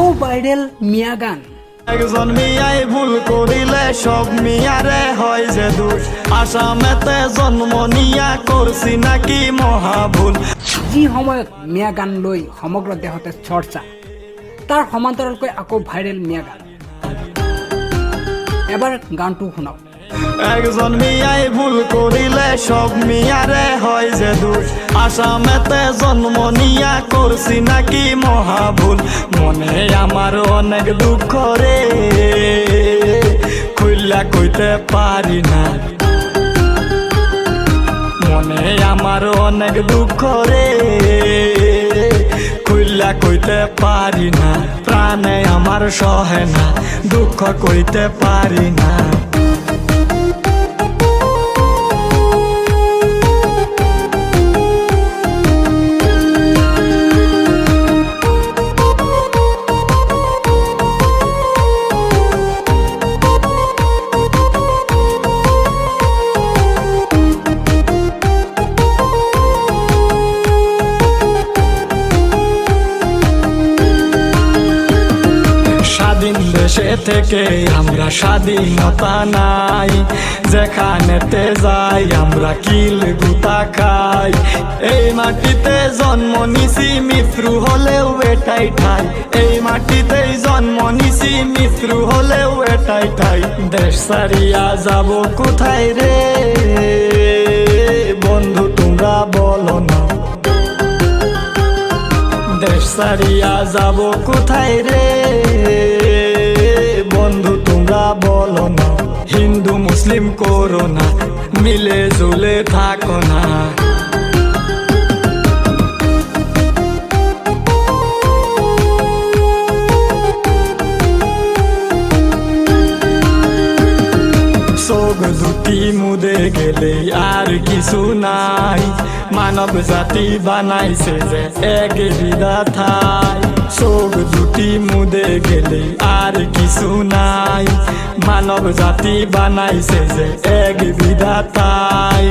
আকৌ ভাইৰেল মিয়া গান। একজন মিয়াই ভুল করিলে সব মিয়ারে হয় যে দোষ। আসামেতে জন্ম নিয়া করছি নাকি মহাভুল। যি সময়ত মিয়া গান লৈ সমগ্ৰ দেশতে চৰ্চা তাৰ সমান্তৰালকৈ আকৌ ভাইৰেল মিয়া গান। এবাৰ গানটো শুনক। একজন মিয়াই ভুল করিলে সব মিয়ারে হয় যে দোষ। আসামেতে জন্ম নিয়া করছি নাকি মহাভুল। মনে আমার অনেক দুঃখ রে খুললা কইতে পারি না। মনে আমার অনেক দুঃখ রে খুললা কইতে পারি না। প্রাণে আমার সহে না, দুঃখ কইতে পারি না। থেকে আমরা স্বাধীনতা নাই। যেখানেতে যাই, আমরা কিল গুতা খাই। এই মাটিতে জন্ম নিছি, মৃত্যু হলেও এটাই ঠাই। এই মাটিতেই জন্ম নিছি, মৃত্যু হলেও এটাই ঠাই। দেশ সারিয়া যাব কোথায় রে? বন্ধু, তোমরা বলো না। দেশ সারিয়া যাব কোথায় রে? করো না মিলে জুলে থাকো না। মুদে গেলে আর কিছু নাই। মানব জাতি বানাইছে যে এক বিধাথাই চোখ দুটি মুদে গেলে আর কিছু নাই। মানব জাতি বানাইছে যে এক বিধাতাই।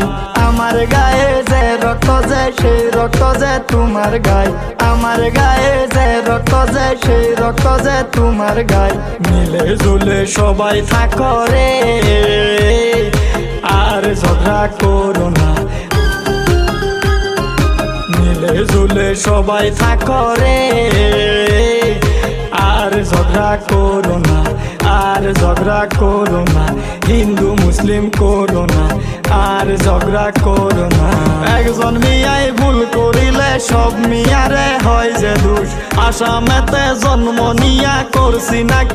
আমার গায়ে যে রক্ত যে সেই রক্ত যে তোমার গায়ে। আমার গায়ে যে রক্ত যে সেই রক্ত যে তোমার গায়ে। মিলে জুলে সবাই থাকো রে। আর ঝগড়া করো জুলে সবাই থাকো রে। আর ঝগড়া করো না, আর ঝগড়া করো না, হিন্দু, মুসলিম করো না, আর ঝগড়া করো না। একজন মিয়াই ভুল করিলে সব মিয়ারে হয় যে দোষ। আসামেতে জন্ম নিয়া করছি না